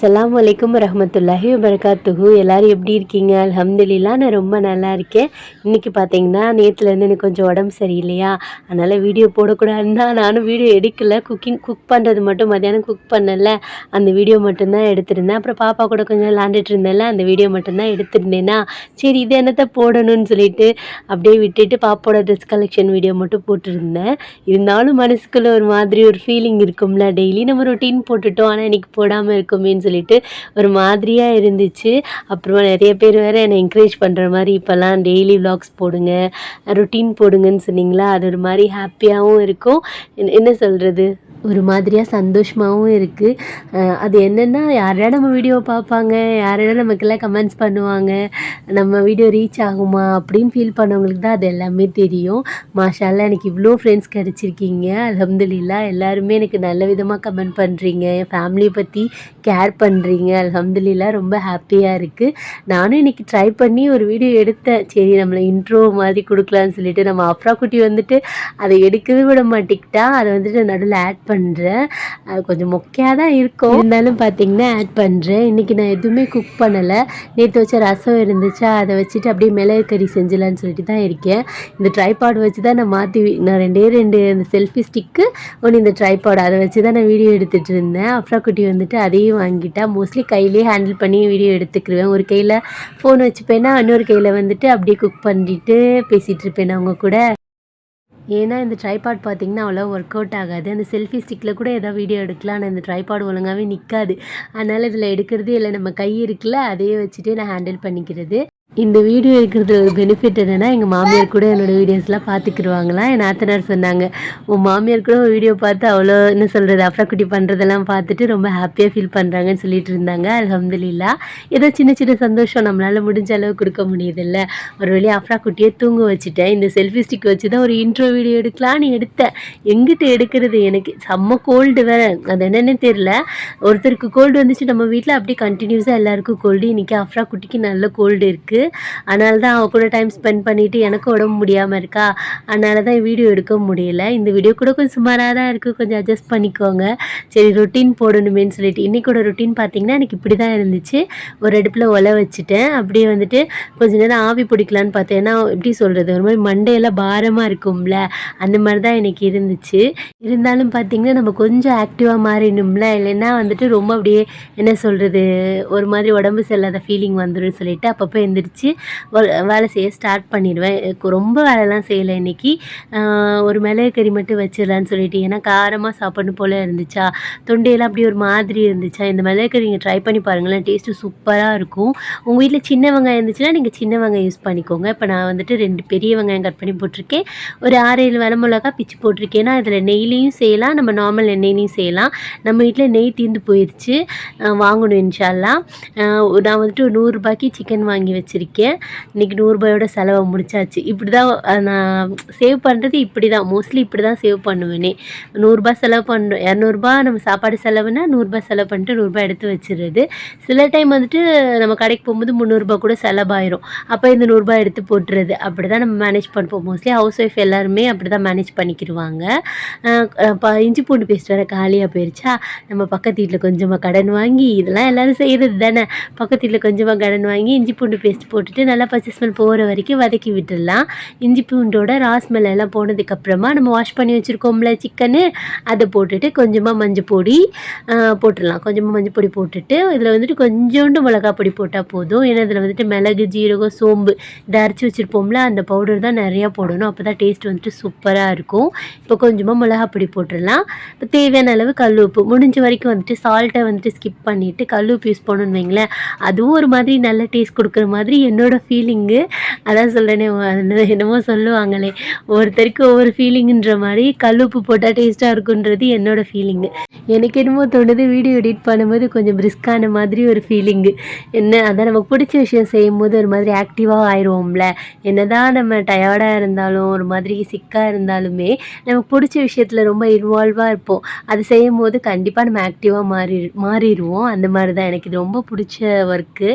அஸ்லாம் வலைக்கம் ரஹமத்துல்லாஹி வபர்காத்துஹு. எல்லோரும் எப்படி இருக்கீங்க? அல்ஹம்துலில்லாஹ் நான் ரொம்ப நல்லா இருக்கேன். இன்றைக்கி பார்த்தீங்கன்னா நேற்றுலேருந்து எனக்கு கொஞ்சம் உடம்பு சரியில்லையா? அதனால் வீடியோ போடக்கூடாதுன்னு தான் நானும் வீடியோ எடுக்கலை. குக்கிங் குக் பண்ணுறது மட்டும் மத்தியானம் குக் பண்ணல. அந்த வீடியோ மட்டும்தான் எடுத்திருந்தேன். அப்புறம் பாப்பா கூட கொஞ்சம் விளாண்டுட்டு இருந்தேன்ல. அந்த வீடியோ மட்டும்தான் எடுத்திருந்தேன்னா சரி இது என்னத்தை போடணும்னு சொல்லிட்டு அப்படியே விட்டுட்டு பாப்பாவோட ட்ரெஸ் கலெக்ஷன் வீடியோ மட்டும் போட்டிருந்தேன். இருந்தாலும் மனசுக்குள்ளே ஒரு மாதிரி ஒரு ஃபீலிங் இருக்கும்ல. டெய்லி நம்ம ரொட்டீன் போட்டுட்டோம். ஆனால் இன்றைக்கி போடாமல் இருக்குமேன்னு சொல்லிட்டு ஒரு மாதிரியாக இருந்துச்சு. அப்புறமா நிறைய பேர் வேறு என்னை என்கரேஜ் பண்ணுற மாதிரி இப்போல்லாம் டெய்லி vlogs போடுங்க ரொட்டீன் போடுங்கன்னு சொன்னீங்களா? அது ஒரு மாதிரி ஹாப்பியாகவும் இருக்கும். என்ன சொல்கிறது ஒரு மாதிரியாக சந்தோஷமாகவும் இருக்குது அது என்னென்னா யாரா நம்ம வீடியோ பார்ப்பாங்க? யாரா நமக்கெல்லாம் கமெண்ட்ஸ் பண்ணுவாங்க? நம்ம வீடியோ ரீச் ஆகுமா? அப்படின்னு ஃபீல் பண்ணவங்களுக்கு தான் அது எல்லாமே தெரியும். மாஷாலாம் எனக்கு இவ்வளோ ஃப்ரெண்ட்ஸ் கிடச்சிருக்கீங்க. அலமதுல்லா எல்லாருமே எனக்கு நல்ல விதமாக கமெண்ட் பண்ணுறீங்க என் ஃபேமிலியை பற்றி கேர் பண்ணுறீங்க அலமதுல்லா ரொம்ப ஹாப்பியாக இருக்குது நானும் இன்னைக்கு ட்ரை பண்ணி ஒரு வீடியோ எடுத்தேன். சரி நம்மளை இன்ட்ரோ மாதிரி கொடுக்கலான்னு சொல்லிட்டு நம்ம அப்ரா குட்டி வந்துட்டு அதை எடுக்கவே விட மாட்டேங்கிட்டா அதை வந்துட்டு நடுவில் ஆட் பண்ணுறேன் அது கொஞ்சம் மொக்கையாக தான் இருக்கும். இருந்தாலும் பார்த்தீங்கன்னா ஆட் பண்ணுறேன் இன்றைக்கி நான் எதுவுமே குக் பண்ணலை. நேற்று வச்ச ரசம் இருந்துச்சா அதை வச்சுட்டு அப்படியே மிளகு கறி செஞ்சலான்னு சொல்லிட்டு தான் இருக்கேன். இந்த ட்ரைபாட் வச்சு தான் நான் மாற்றி நான் ரெண்டே ரெண்டு அந்த செல்ஃபி ஸ்டிக்கு ஒன்று இந்த ட்ரைபாட் அதை வச்சு தான் நான் வீடியோ எடுத்துகிட்டு இருந்தேன். அப்புறம் குட்டி வந்துட்டு அதையும் வாங்கிட்டா. மோஸ்ட்லி கையிலே ஹேண்டில் பண்ணி வீடியோ எடுத்துக்கிருவேன். ஒரு கையில் ஃபோன் வச்சுப்பேன்னா இன்னொரு கையில் வந்துட்டு அப்படியே குக் பண்ணிட்டு பேசிகிட்டு இருப்பேன் அவங்க கூட. ஏன்னா இந்த ட்ரைபாட் பார்த்தீங்கன்னா அவ்வளோ ஒர்க் அவுட் ஆகாது. அந்த செல்ஃபி ஸ்டிக்கில் கூட ஏதாவது வீடியோ எடுக்கலாம் ஆனால் இந்த ட்ரைபாட் ஒழுங்காகவே நிற்காது அதனால் இதில் எடுக்கிறதே இல்லை. நம்ம கை இருக்குல்ல அதையே வச்சுட்டே நான் ஹேண்டில் பண்ணிக்கிறது. இந்த வீடியோ இருக்கிறது ஒரு பெனிஃபிட் என்னென்னா எங்கள் மாமியார் கூட என்னோடய வீடியோஸ்லாம் பார்த்துக்கிடுவாங்களாம் என் நாத்தனார் சொன்னாங்க உன் மாமியார் கூட ஒரு வீடியோ பார்த்து அவ்வளோ என்ன சொல்கிறது அஃப்ரா குட்டி பண்ணுறதெல்லாம் பார்த்துட்டு ரொம்ப ஹாப்பியாக ஃபீல் பண்ணுறாங்கன்னு சொல்லிட்டு இருந்தாங்க அல்ஹம்துலில்லாஹ் ஏதோ சின்ன சின்ன சந்தோஷம் நம்மளால் முடிஞ்ச அளவு கொடுக்க முடியுதுல்ல. ஒரு வழியாக அஃப்ரா தூங்க வச்சுட்டேன். இந்த செல்ஃபி ஸ்டிக் வச்சு தான் ஒரு இன்ட்ரோ வீடியோ எடுக்கலான்னு எடுத்தேன். எங்கிட்ட எடுக்கிறது எனக்கு செம்ம கோல்டு வேற. அது என்னென்னு தெரில ஒருத்தருக்கு கோல்டு வந்துச்சு நம்ம வீட்டில் அப்படியே கண்டினியூஸாக எல்லாருக்கும் கோல்டு இன்றைக்கி அஃப்ரா குட்டிக்கு நல்ல கோல்டு இருக்குது அதனால தான் அவள் கூட டைம் ஸ்பெண்ட் பண்ணிவிட்டு எனக்கும் உடம்பு முடியாமல் இருக்கா? அதனால தான் வீடியோ எடுக்க முடியல. இந்த வீடியோ கூட கொஞ்சம் சுமாராக தான் இருக்குது கொஞ்சம் அட்ஜஸ்ட் பண்ணிக்கோங்க. சரி ரொட்டீன் போடணுமேன்னு சொல்லிட்டு. இன்றைக்கோட ரொட்டீன் பார்த்தீங்கன்னா எனக்கு இப்படி தான் இருந்துச்சு. ஒரு அடுப்பில் ஒலை வச்சுட்டேன். அப்படியே வந்துட்டு கொஞ்ச நேரம் ஆவி பிடிக்கலான்னு பார்த்தேன். ஏன்னா எப்படி சொல்கிறது ஒரு மாதிரி மண்டையெல்லாம் பாரமாக இருக்கும்ல. அந்த மாதிரி தான் எனக்கு இருந்துச்சு. இருந்தாலும் பார்த்தீங்கன்னா நம்ம கொஞ்சம் ஆக்டிவாக மாறிடணும்ல. இல்லைன்னா வந்துட்டு ரொம்ப அப்படியே என்ன சொல்கிறது ஒரு மாதிரி உடம்பு சரியில்லாத ஃபீலிங் வந்துடும் சொல்லிட்டு அப்பப்போ எந்திரிச்சு வ- வேலை செய்ய ஸ்டார்ட் பண்ணிடுவேன். எனக்கு ரொம்ப வேலைலாம் செய்யலை இன்னைக்கு. ஒரு மிளகு கறி மட்டும் வச்சிடலான்னு சொல்லிட்டு. ஏன்னா காரமாக சாப்பிடணும் போல் இருந்துச்சா? தொண்டையெல்லாம் அப்படி ஒரு மாதிரி இருந்துச்சா? இந்த மிளகு கறி நீங்கள் ட்ரை பண்ணி பாருங்களேன். டேஸ்ட்டு சூப்பராக இருக்கும். உங்கள் வீட்டில் சின்ன வெங்காயம் இருந்துச்சுன்னா நீங்கள் சின்ன வெங்காயம் யூஸ் பண்ணிக்கோங்க. இப்போ நான் வந்துட்டு ரெண்டு பெரிய வெங்காயம் கட் பண்ணி போட்டிருக்கேன். ஒரு ஆறு ஏழு வர மிளகா பிச்சு போட்டிருக்கேன்னா இதில் நெய்லையும் செய்யலாம். நம்ம நார்மல் எண்ணெயிலையும் செய்யலாம். நம்ம வீட்டில் நெய் தீர்ந்து போயிடுச்சு வாங்கணும் இன்ஷால்லா. நான் வந்துட்டு ஒரு நூறுரூபாய்க்கு சிக்கன் வாங்கி வச்சுருக்கேன். இன்றைக்கி நூறுரூபாயோட செலவை முடிச்சாச்சு. இப்படி தான் நான் சேவ் பண்ணுறது இப்படி தான் மோஸ்ட்லி இப்படி தான் சேவ் பண்ணுவேனே. நூறுரூபா செலவு பண்ணுறோம் இரநூறுபா நம்ம சாப்பாடு செலவுனா நூறுரூபா செலவு பண்ணிட்டு நூறுரூபா எடுத்து வச்சிடுறது. சில டைம் வந்துட்டு நம்ம கடைக்கு போகும்போது முந்நூறுரூபா கூட செலவாயிரும். அப்போ இந்த நூறுரூபா எடுத்து போட்டுறது. அப்படி தான் நம்ம மேனேஜ் பண்ணுவோம். மோஸ்ட்லி ஹவுஸ் ஒய்ஃப் எல்லாருமே அப்படி தான் மேனேஜ் பண்ணிக்கிடுவாங்க இஞ்சி பூண்டு பேஸ்ட் வேறு காலியாக போயிடுச்சா நம்ம பக்கத்து வீட்டில் கொஞ்சமாக கடன் வாங்கி இதெல்லாம் எல்லோரும் செய்கிறது தானே? பக்கத்து வீட்டில் கொஞ்சமாக கடன் வாங்கி இஞ்சி பூண்டு பேஸ்ட் போட்டுட்டு நல்லா பச்சை ஸ்மெல் போகிற வரைக்கும் வதக்கி விட்டுடலாம். இஞ்சி பூண்டோட ராஸ் எல்லாம் போனதுக்கப்புறமா நம்ம வாஷ் பண்ணி வச்சுருக்கோம்ல சிக்கனு அதை போட்டுட்டு கொஞ்சமாக மஞ்சள் பொடி போட்டுடலாம். கொஞ்சமாக மஞ்சள் பொடி போட்டுட்டு இதில் வந்துட்டு கொஞ்சோண்டு மிளகா பொடி போட்டால் போதும். ஏன்னா இதில் வந்துட்டு மிளகு ஜீரகம் சோம்பு இதை அரைச்சி வச்சுருப்போம்ல அந்த பவுடர் தான் நிறையா போடணும். அப்போ தான் டேஸ்ட் வந்துட்டு சூப்பராக இருக்கும். இப்போ கொஞ்சமாக மிளகா பொடி போட்டுடலாம். இப்போ தேவையான அளவு கல் உப்பு முடிஞ்ச வரைக்கும் வந்துட்டு சால்ட்டை வந்துட்டு ஸ்கிப் பண்ணிவிட்டு கல் உப்பு யூஸ் பண்ணணுன்னு வைங்களேன். அதுவும் ஒரு மாதிரி நல்ல டேஸ்ட் கொடுக்குற மாதிரி என்னோடய ஃபீலிங்கு அதான் சொல்கிறேனே என்னமோ சொல்லுவாங்களே. ஒருத்தருக்கு ஒவ்வொரு ஃபீலிங்குன்ற மாதிரி கல் உப்பு போட்டால் டேஸ்ட்டாக இருக்குன்றது என்னோடய ஃபீலிங்கு எனக்கு என்னமோ தோணுது வீடியோ எடிட் பண்ணும்போது கொஞ்சம் பிரிஸ்கான மாதிரி ஒரு ஃபீலிங்கு என்ன அதான் நமக்கு பிடிச்ச விஷயம் செய்யும்போது ஒரு மாதிரி ஆக்டிவாக ஆயிடுவோம்ல. என்னதான் நம்ம டயர்டாக இருந்தாலும் ஒரு மாதிரி சிக்காக இருந்தாலுமே நமக்கு பிடிச்ச விஷயத்தில் ரொம்ப இன்வால்வாக இருப்போம். அது செய்யும் போது கண்டிப்பாக நம்ம ஆக்டிவாக மாறி மாறிடுவோம். அந்த மாதிரி தான் எனக்கு இது ரொம்ப பிடிச்ச ஒர்க்கு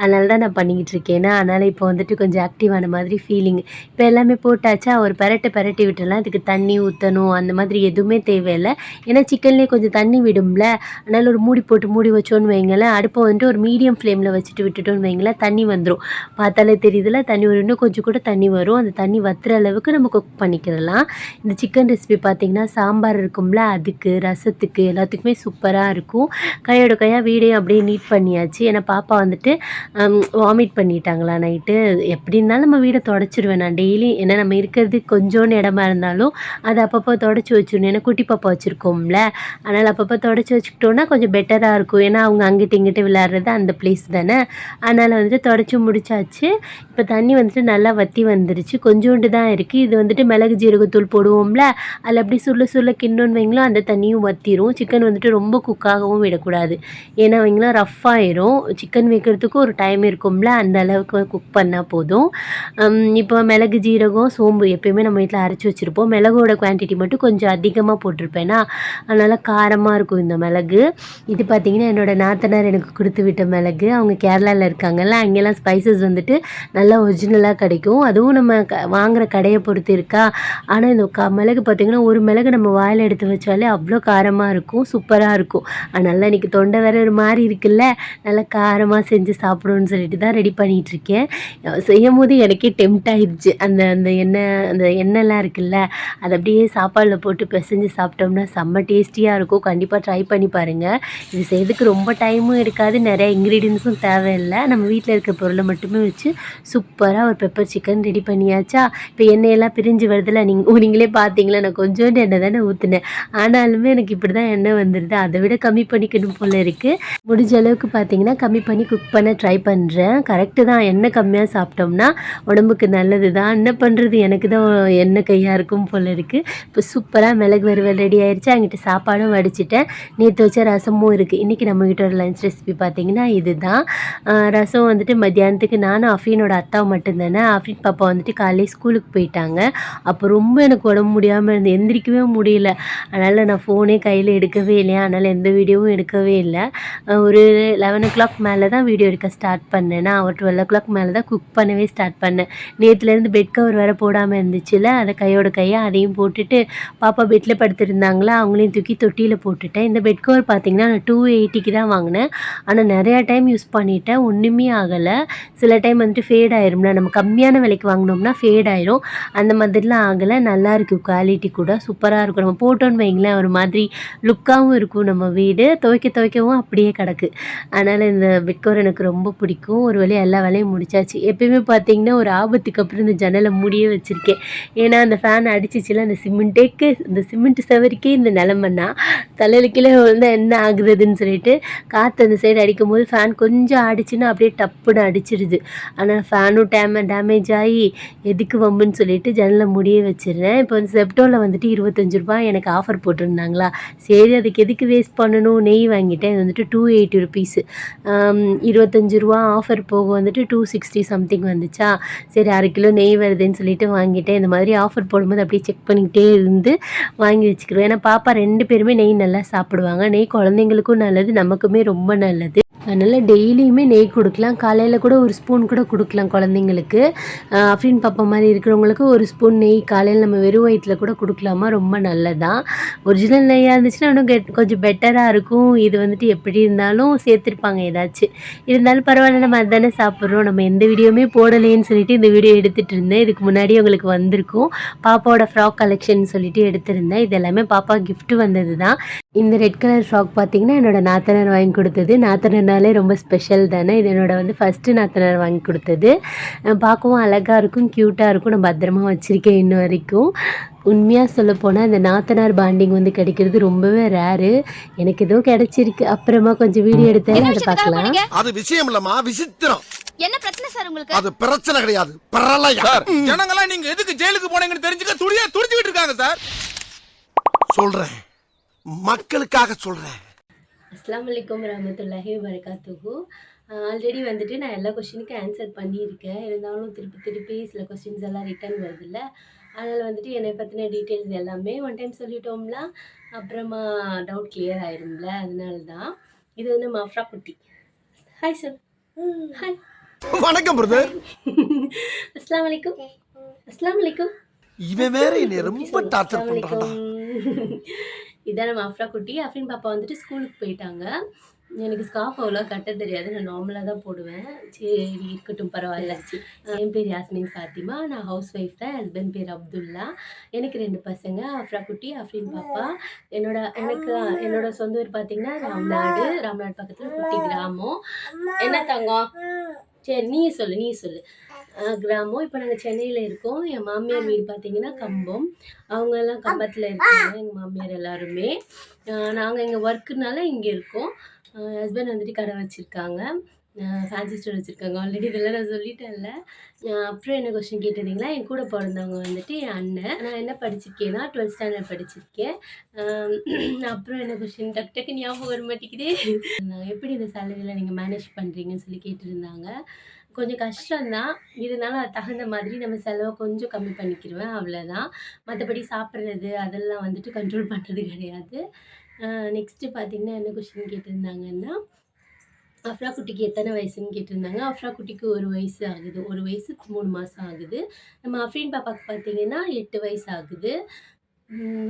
அதனால தான் நான் பண்ணிக்கிட்டு இருக்கேன். இருக்கேனா அதனால் இப்போ வந்துட்டு கொஞ்சம் ஆக்டிவான மாதிரி ஃபீலிங் இப்போ எல்லாமே போட்டாச்சா ஒரு பெரட்டு பரட்டி விட்டுலாம் அதுக்கு தண்ணி ஊற்றணும் அந்த மாதிரி எதுவுமே தேவையில்லை. ஏன்னா சிக்கன்லேயே கொஞ்சம் தண்ணி விடும்ல. அதனால் ஒரு மூடி போட்டு மூடி வச்சோன்னு வைங்களேன். அடுப்பை வந்துட்டு ஒரு மீடியம் ஃப்ளேமில் வச்சுட்டு விட்டுட்டோன்னு வைங்களேன். தண்ணி வந்துடும் பார்த்தாலே தெரியுதுல தண்ணி வரும் இன்னும் கொஞ்சம் கூட தண்ணி வரும். அந்த தண்ணி வத்துற அளவுக்கு நம்ம குக் பண்ணிக்கிறலாம். இந்த சிக்கன் ரெசிபி பார்த்திங்கன்னா சாம்பார் இருக்கும்ல அதுக்கு ரசத்துக்கு எல்லாத்துக்குமே சூப்பராக இருக்கும். கையோட கையாக வீடையும் அப்படியே நீட் பண்ணியாச்சு. ஏன்னா பாப்பா வந்துட்டு வாமிட் பண்ணிட்டாங்களா நைட்டு? எப்படி இருந்தாலும் நம்ம வீடை தொடச்சிருவேன் நான். டெய்லி ஏன்னா நம்ம இருக்கிறது கொஞ்சோண்டு இடமா இருந்தாலும் அதை அப்பப்போ தொடச்சி வச்சிடணும். ஏன்னா குட்டி பாப்பா வச்சுருக்கோம்ல. அதனால் அப்பப்போ தொடச்சி வச்சுக்கிட்டோன்னா கொஞ்சம் பெட்டராக இருக்கும். ஏன்னா அவங்க அங்கிட்டு இங்கிட்டு விளையாடுறது அந்த பிளேஸ் தானே. அதனால் வந்துட்டு தொடச்சி முடிச்சாச்சு. இப்போ தண்ணி வந்துட்டு நல்லா வற்றி வந்துருச்சு. கொஞ்சோண்டு தான் இருக்குது இது வந்துட்டு மிளகு ஜீரகத்தூள் போடுவோம்ல. அதில் அப்படி சுருள சுருள கிண்ணோன்னு வைங்களோ அந்த தண்ணியும் வற்றிரும் சிக்கன் வந்துட்டு ரொம்ப குக்காகவும் விடக்கூடாது. ஏன்னா வைங்களா ரஃப் ஆயிரும். சிக்கன் வைக்கிறதுக்கு ஒரு டைம் இருக்கும்ல. அந்த அளவுக்கு குக் பண்ணால் போதும். இப்போ மிளகு ஜீரகம் சோம்பு எப்பயுமே நம்ம வீட்டில் அரைச்சி வச்சுருப்போம். மிளகோட குவான்டிட்டி மட்டும் கொஞ்சம் அதிகமாக போட்டிருப்பேன்னா அதனால் காரமாக இருக்கும் இந்த மிளகு. இது பார்த்திங்கன்னா என்னோடய நாத்தனார் எனக்கு கொடுத்து விட்ட மிளகு. அவங்க கேரளாவில் இருக்காங்கல்ல அங்கெல்லாம் ஸ்பைசஸ் வந்துட்டு நல்லா ஒரிஜினலாக கிடைக்கும். அதுவும் நம்ம க வாங்குற கடையை பொறுத்து இருக்கா? ஆனால் இந்த க மிளகு பார்த்திங்கன்னா ஒரு மிளகு நம்ம வாயில் எடுத்து வச்சாலே அவ்வளோ காரமாக இருக்கும் சூப்பராக இருக்கும். அதனால் இன்றைக்கி தொண்டை வேற ஒரு மாதிரி இருக்குல்ல நல்லா காரமாக செஞ்சு சாப்பிடுவோன்னு சொல்லிட்டு தான் ரெடி பண்ணி பண்ணிகிட்ருக்கேன் செய்யும் போது எனக்கே டெம்ட் ஆகிடுச்சு அந்த அந்த எண்ணெய் அந்த எண்ணெய்லாம் இருக்குல்ல அதை அப்படியே சாப்பாடில் போட்டு பிசைஞ்சு சாப்பிட்டோம்னா செம்ம டேஸ்டியாக இருக்கும். கண்டிப்பாக ட்ரை பண்ணி பாருங்கள் இது செய்யறதுக்கு ரொம்ப டைமும் இருக்காது. நிறைய இன்க்ரீடியன்ஸும் தேவையில்லை. நம்ம வீட்டில் இருக்கிற பொருளை மட்டுமே வச்சு சூப்பராக ஒரு பெப்பர் சிக்கன் ரெடி பண்ணியாச்சா? இப்போ எண்ணெயெல்லாம் பிரிஞ்சு வருதுல நீங்கள் நீங்களே பார்த்தீங்களா நான் கொஞ்சோண்டு எண்ணெய் தானே ஊற்றுனேன் ஆனாலுமே எனக்கு இப்படி தான் எண்ணெய் வந்துடுது அதை விட கம்மி பண்ணிக்கணும் போல் இருக்குது முடிஞ்ச அளவுக்கு பார்த்தீங்கன்னா கம்மி பண்ணி குக் பண்ண ட்ரை பண்ணுறேன் கரெக்ட் தான் எண்ணெய் கம்மியாக சாப்பிட்டோம்னா உடம்புக்கு நல்லது தான் என்ன பண்ணுறது எனக்கு தான் எண்ணெய் கையாக இருக்கும் போல் இருக்குது இப்போ சூப்பராக மிளகு வறுவல் ரெடி ஆயிடுச்சு அங்கிட்ட சாப்பாடும் வடிச்சிட்டேன். நேற்று வச்ச ரசமும் இருக்குது இன்றைக்கி நம்மக்கிட்ட ஒரு லஞ்ச் ரெசிபி பார்த்திங்கன்னா இதுதான். தான் ரசம் வந்துட்டு மத்தியானத்துக்கு நானும் அஃபீனோட அத்தா மட்டும்தானே. அஃபீன் பாப்பா வந்துட்டு காலையில் ஸ்கூலுக்கு போயிட்டாங்க. அப்போ ரொம்ப எனக்கு உடம்பு முடியாமல் இருந்து எந்திரிக்கவே முடியல. அதனால் நான் ஃபோனே கையில் எடுக்கவே இல்லையா? அதனால் எந்த வீடியோவும் எடுக்கவே இல்லை. ஒரு லெவன் ஓ கிளாக் மேலே தான் வீடியோ எடுக்க ஸ்டார்ட் பண்ணேன். நான் ஒரு டுவெல் ஓ கிளாக் மேலே தான் குக் பண்ணவே ஸ்டார்ட் பண்ணேன். நேற்றுலேருந்து பெட் கவர் வேறு போடாமல் இருந்துச்சுல அதை கையோட கையாக அதையும் போட்டுட்டு பாப்பா பெட்டில் படுத்துருந்தாங்களா அவங்களையும் தூக்கி தொட்டியில் போட்டுட்டேன். இந்த பெட் கவர் பார்த்தீங்கன்னா நான் டூ எயிட்டிக்கு தான் வாங்கினேன். ஆனால் நிறையா டைம் யூஸ் பண்ணிட்டேன். ஒன்றுமே ஆகலை. சில டைம் வந்துட்டு ஃபேட் ஆயிரும்ல. நம்ம கம்மியான விலைக்கு வாங்கினோம்னா ஃபேட் ஆயிரும். அந்த மாதிரிலாம் ஆகலை. நல்லா குவாலிட்டி கூட சூப்பராக இருக்கும். நம்ம போட்டோன்னு வைங்களேன் ஒரு மாதிரி லுக்காகவும் இருக்கும் நம்ம வீடு. துவைக்க துவைக்கவும் அப்படியே கிடக்கு. அதனால் இந்த பெட் கவர் எனக்கு ரொம்ப பிடிக்கும். ஒரு வழி எல்லா வேலையும் முடிச்சாச்சு. எப்பயுமே பார்த்தீங்கன்னா ஒரு ஆபத்துக்கு அப்புறம் இந்த ஜன்னலை மூடியே வச்சுருக்கேன். ஏன்னா அந்த ஃபேன் அடிச்சிச்சுல அந்த சிமெண்ட்டேக்கு இந்த சிமெண்ட் செவருக்கே இந்த நிலமன்னா தலையில் கீழே வந்து என்ன ஆகுதுன்னு சொல்லிட்டு காற்று அந்த சைடு அடிக்கும் போது ஃபேன் கொஞ்சம் ஆடிச்சுன்னா அப்படியே டப்புன்னு அடிச்சிடுது ஆனால் ஃபேனும் டேம டேமேஜ் ஆகி எதுக்கு வம்புன்னு சொல்லிட்டு ஜன்னலை முடிய வச்சிடுறேன். இப்போ வந்து செப்டோவில் வந்துட்டு இருபத்தஞ்சு ரூபாய் எனக்கு ஆஃபர் போட்டிருந்தாங்களா? சரி அதுக்கு எதுக்கு வேஸ்ட் பண்ணணும்? நெய் வாங்கிட்டேன். இது வந்துட்டு டூ எயிட்டி ருபீஸு இருபத்தஞ்சு ரூபா ஆஃபர் போக வந்துட்டு டூ சிக்ஸ்டி சம்திங் வந்துச்சா? சரி அரை கிலோ நெய் வருதுன்னு சொல்லிட்டு வாங்கிட்டேன். இந்த மாதிரி ஆஃபர் போடும்போது அப்படியே செக் பண்ணிக்கிட்டே இருந்து வாங்கி வச்சுக்கிறோம் ஏன்னா பாப்பா ரெண்டு பேருமே நெய் நல்லா சாப்பிடுவாங்க. நெய் குழந்தைங்களுக்கும் நல்லது நமக்குமே ரொம்ப நல்லது. அதனால் டெய்லியுமே நெய் கொடுக்கலாம். காலையில் கூட ஒரு ஸ்பூன் கூட கொடுக்கலாம் குழந்தைங்களுக்கு. அப்படின்னு பாப்பா மாதிரி இருக்கிறவங்களுக்கு ஒரு ஸ்பூன் நெய் காலையில் நம்ம வெறும் வயிற்றில் கூட கொடுக்கலாமா? ரொம்ப நல்லதான் ஒரிஜினல் நெய்யாக இருந்துச்சுன்னா இன்னும் கெட் கொஞ்சம் பெட்டராக இருக்கும். இது வந்துட்டு எப்படி இருந்தாலும் சேர்த்துருப்பாங்க ஏதாச்சும் இருந்தாலும் பரவாயில்ல நம்ம அதுதானே சாப்பிட்றோம். நம்ம எந்த வீடியோவுமே போடலேன்னு சொல்லிட்டு இந்த வீடியோ எடுத்துகிட்டு இருந்தேன். இதுக்கு முன்னாடி உங்களுக்கு வந்திருக்கும். பாப்பாவோட ஃப்ராக் கலெக்ஷன் சொல்லிட்டு எடுத்திருந்தேன். இது எல்லாமே பாப்பா கிஃப்ட் வந்தது தான் இந்த ரெட் கலர் ஃப்ராக் பார்த்தீங்கன்னா என்னோட நாத்தனார் வாங்கி கொடுத்தது. நாத்தனார்னாலே ரொம்ப ஸ்பெஷல் தானே. இது என்னோட வந்து ஃபஸ்ட்டு நாத்தனார் வாங்கி கொடுத்தது. பார்க்கவும் அழகாக இருக்கும் க்யூட்டாக இருக்கும். நான் பத்திரமா வச்சுருக்கேன் இன்ன வரைக்கும். உண்மையாக சொல்ல போனால் இந்த நாத்தனார் பாண்டிங் வந்து கிடைக்கிறது ரொம்பவே ரேரு எனக்கு ஏதோ கிடைச்சிருக்கு. அப்புறமா கொஞ்சம் வீடியோ எடுத்தாலும் அதை பார்க்கலாம். அது விஷயம் இல்லம்மா. விசித்திரம். என்ன பிரச்சனை சார் உங்களுக்கு? அது பிரச்சனை கிடையாது. பிரளயம். சார் ஜனங்களாம் நீங்க எதுக்கு ஜெயிலுக்கு போனீங்கன்னு தெரிஞ்சுக்க துடியா துடிச்சுக்கிட்டு இருக்காங்க சார். சொல்றேன். மக்களுக்காக சொல்றேன். அஸ்லாம் வலைக்கம் வரமத்துல்லாஹி வரகாத்துஹு ஆல்ரெடி வந்துட்டு நான் எல்லா கொஷினுக்கும் ஆன்சர் பண்ணியிருக்கேன். இருந்தாலும் திருப்பி திருப்பி சில கொஸ்டின்ஸ் எல்லாம் ரிட்டர்ன் வருதுல்ல. அதனால் வந்துட்டு என்னை பற்றின டீட்டெயில்ஸ் எல்லாமே ஒன் டைம் சொல்லிட்டோம்ல. அப்புறமா டவுட் கிளியர் ஆயிரும்ல அதனால தான் இது வந்து மஃப்ரா குட்டி. ஹாய் சார் ஹாய் வணக்கம் பிரதர் அஸ்லாம் வலைக்கும் அஸ்லாம் வலைக்கும் இவன் வேற என்னை ரொம்ப டார்ச்சர் பண்றான்டா. இதான் நம்ம அஃப்ரா குட்டி. அஃப்ரின் பாப்பா வந்துட்டு ஸ்கூலுக்கு போயிட்டாங்க. எனக்கு ஸ்கார்ஃப் அவ்வளோ கட்ட தெரியாது. நான் நார்மலாக தான் போடுவேன். சரி இருக்கட்டும் பரவாயில்ல. என் பேர் யாஸ்மின் ஃபாத்திமா. நான் ஹவுஸ் ஒய்ஃப் தான். ஹஸ்பண்ட் பேர் அப்துல்லா. எனக்கு ரெண்டு பசங்க அஃப்ரா குட்டி அஃப்ரின் பாப்பா. என்னோட எனக்கு என்னோட சொந்த ஊர் பார்த்தீங்கன்னா ராம்நாடு. ராம்நாடு பக்கத்தில் குட்டி கிராமம். என்ன தங்கம்? சரி நீ சொல்லு நீ சொல்லு. கிராமம். இப்போ நாங்கள் சென்னையில் இருக்கோம். என் மாமியார் வீடு பார்த்தீங்கன்னா கம்பம். அவங்க எல்லாம் கம்பத்தில் இருக்காங்க எங்கள் மாமியார் எல்லாருமே. நாங்கள் இங்கே ஒர்க்குனால இங்கே இருக்கோம். ஹஸ்பண்ட் வந்துட்டு கடை வச்சுருக்காங்க. ஃபேன்சி ஸ்டோர் வச்சுருக்காங்க. ஆல்ரெடி இதெல்லாம் நான் சொல்லிட்டேன்ல. அப்புறம் என்ன கொஸ்டின் கேட்டிருந்தீங்களா? என் கூட பிறந்தவங்க வந்துட்டு என் அண்ணன். நான் என்ன படிச்சிருக்கேன்னா டுவெல்த் ஸ்டாண்டர்ட் படிச்சிருக்கேன். அப்புறம் என்ன கொஸ்டின் டக்கு டக்கு ஞாபகம் வர மாட்டேங்குதே. எப்படி இந்த சேலரியில் நீங்கள் மேனேஜ் பண்ணுறீங்கன்னு சொல்லி கேட்டிருந்தாங்க. கொஞ்சம் கஷ்டம்தான். இதனால அது தகுந்த மாதிரி நம்ம செலவை கொஞ்சம் கம்மி பண்ணிக்கிடுவேன் அவ்வளோதான் மற்றபடி சாப்பிட்றது அதெல்லாம் வந்துட்டு கண்ட்ரோல் பண்ணுறது கிடையாது. நெக்ஸ்ட்டு பார்த்தீங்கன்னா என்ன கொஷின் கேட்டிருந்தாங்கன்னா அஃப்ரா குட்டிக்கு எத்தனை வயசுன்னு கேட்டிருந்தாங்க. அஃப்ரா குட்டிக்கு ஒரு வயசு ஆகுது. ஒரு வயசுக்கு மூணு மாதம் ஆகுது. நம்ம அஃப்ரீன் பாப்பாவுக்கு பார்த்தீங்கன்னா எட்டு வயசு ஆகுது.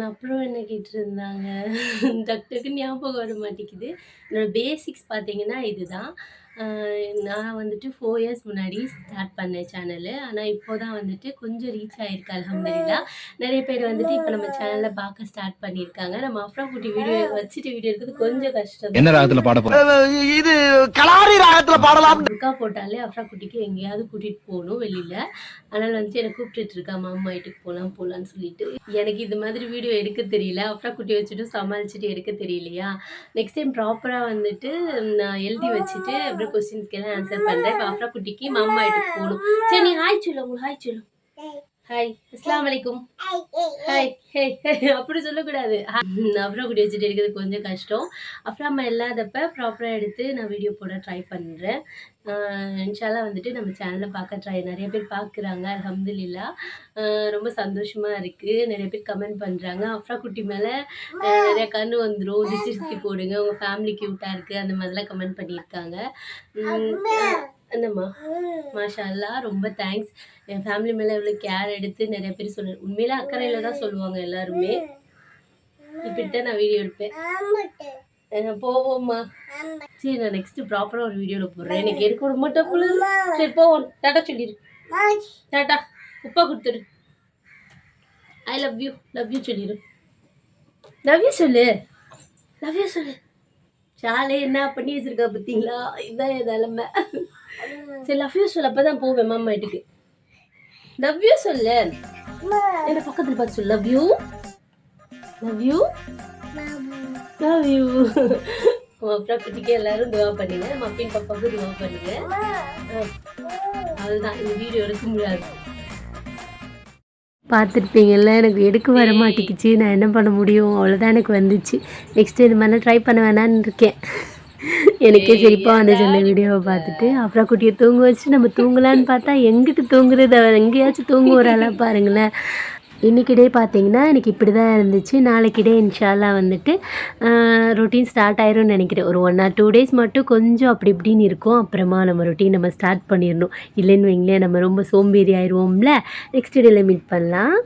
அப்புறம் என்ன கேட்டிருந்தாங்க? டாக்டருக்கு ஞாபகம் வர மாட்டேங்குது. என்னோட பேசிக்ஸ் பார்த்தீங்கன்னா இதுதான். நான் வந்துட்டு ஃபோர் இயர்ஸ் முன்னாடி ஸ்டார்ட் பண்ணேன் சேனலு ஆனால் இப்போ தான் வந்துட்டு கொஞ்சம் ரீச் ஆகிருக்கு அலமதுல்லா நிறைய பேர் வந்துட்டு இப்போ நம்ம சேனலில் பார்க்க ஸ்டார்ட் பண்ணியிருக்காங்க. நம்ம அஃப்ரா குட்டி வீடியோ வச்சுட்டு வீடியோ எடுக்கிறது கொஞ்சம் கஷ்டம். என்ன ராகத்துல பாட இது இடத்துல பாடலாம் புர்கா போட்டாலே அஃப்ரா குட்டிக்கு எங்கேயாவது கூட்டிகிட்டு போகணும் வெளியில். அதனால் வந்துட்டு என்னை கூப்பிட்டு இருக்கா மாமா வீட்டுக்கு போகலாம் போகலான்னு சொல்லிட்டு. எனக்கு இது மாதிரி வீடியோ எடுக்க தெரியல. அஃப்ரா குட்டி வச்சுட்டு சமாளிச்சுட்டு எடுக்க தெரியலையா? நெக்ஸ்ட் டைம் ப்ராப்பராக வந்துட்டு நான் எழுதி வச்சுட்டு அப்புறம் கொஸ்டின்ஸ்க்கெல்லாம் ஆன்சர் பண்ணுறேன் இப்போ அஃப்ரா குட்டிக்கு மாமா வீட்டுக்கு போகணும். சரி நீ ஹாய் சொல்லு உங்களுக்கு ஹாய் சொல்லு. ஹாய் அஸ்லாம் வலைக்கும் ஹாய் ஹே அப்படி சொல்லக்கூடாது. அப்புறம் குடி வச்சுட்டு இருக்கிறது கொஞ்சம் கஷ்டம். அப்புறம் அம்மா இல்லாதப்ப ப்ராப்பராக எடுத்து நான் வீடியோ போட ட்ரை பண்ணுறேன் இன்ஷால்லா வந்துட்டு நம்ம சேனலில் பார்க்க ட்ரை நிறைய பேர் பார்க்குறாங்க அலமதுல்லா ரொம்ப சந்தோஷமாக இருக்குது நிறைய பேர் கமெண்ட் பண்ணுறாங்க அஃப்ரா குட்டி மேலே நிறைய கண்ணு வந்துடும் திஷ்டி சுற்றி போடுங்க. உங்கள் ஃபேமிலி க்யூட்டாக இருக்குது அந்த மாதிரிலாம் கமெண்ட் பண்ணியிருக்காங்க. என்னம்மா? மாஷா அல்லா ரொம்ப தேங்க்ஸ் என் ஃபேமிலி மேலே இவ்வளோ கேர் எடுத்து நிறைய பேர் சொல்லு உண்மையில அக்கறையில் தான் சொல்லுவாங்க எல்லாருமே. இப்படித்தான் நான் வீடியோ எடுப்பேன். போவோம்மா. சரி நான் நெக்ஸ்ட் ப்ராப்பராக ஒரு வீடியோவில் போடுறேன். எனக்கு எடுக்க விட மாட்டா போல சரி போவோம். டாட்டா சொல்லிடு. டாட்டா உப்பா கொடுத்துரு I love you love you சொல்லிடு. லவ் யூ சொல்லு. லவ் யூ சொல்லு. ஷாலே என்ன பண்ணி வச்சிருக்கா பார்த்தீங்களா இதுதான் என் நிலமை. சரி லவ் யூ சொல்லு. அப்போ தான் போவேன் மாமா வீட்டுக்கு. லவ் யூ சொல்லு. என்ன பக்கத்தில் பார்த்து சொல்லு. Love you love you love you அப்புறம் குட்டிக்கு எல்லாரும் துவா பண்ணுங்க. மப்பின் பாப்பாவுக்கு துவா பண்ணுங்க. அதுதான். இந்த வீடியோ எடுக்க முடியாது. பார்த்துருப்பீங்கல்ல எனக்கு எடுக்க வர மாட்டேங்குச்சு நான் என்ன பண்ண முடியும்? அவ்வளோதான் எனக்கு வந்துச்சு. நெக்ஸ்ட் இது மாதிரிலாம் ட்ரை பண்ண வேணான்னு இருக்கேன். எனக்கே சிரிப்பாக வந்துச்சு அந்த வீடியோவை பார்த்துட்டு. அப்புறம் குட்டியை தூங்க வச்சு நம்ம தூங்கலான்னு பார்த்தா எங்கிட்டு தூங்குறது? அவ எங்கேயாச்சும் தூங்க பாருங்களேன். இன்றைக்கி டே பார்த்தீங்கன்னா எனக்கு இப்படி தான் இருந்துச்சு. நாளைக்கு டே இன்ஷால்லா வந்துட்டு ரொட்டீன் ஸ்டார்ட் ஆயிரும்னு நினைக்கிறேன். ஒரு ஒன் ஆர் டூ டேஸ் மட்டும் கொஞ்சம் அப்படி இப்படின்னு இருக்கும். அப்புறமா நம்ம ரொட்டீன் நம்ம ஸ்டார்ட் பண்ணிடணும். இல்லைன்னு வைங்களேன் நம்ம ரொம்ப சோம்பேறி ஆயிடுவோம்ல நெக்ஸ்ட் டேல மீட் பண்ணலாம்.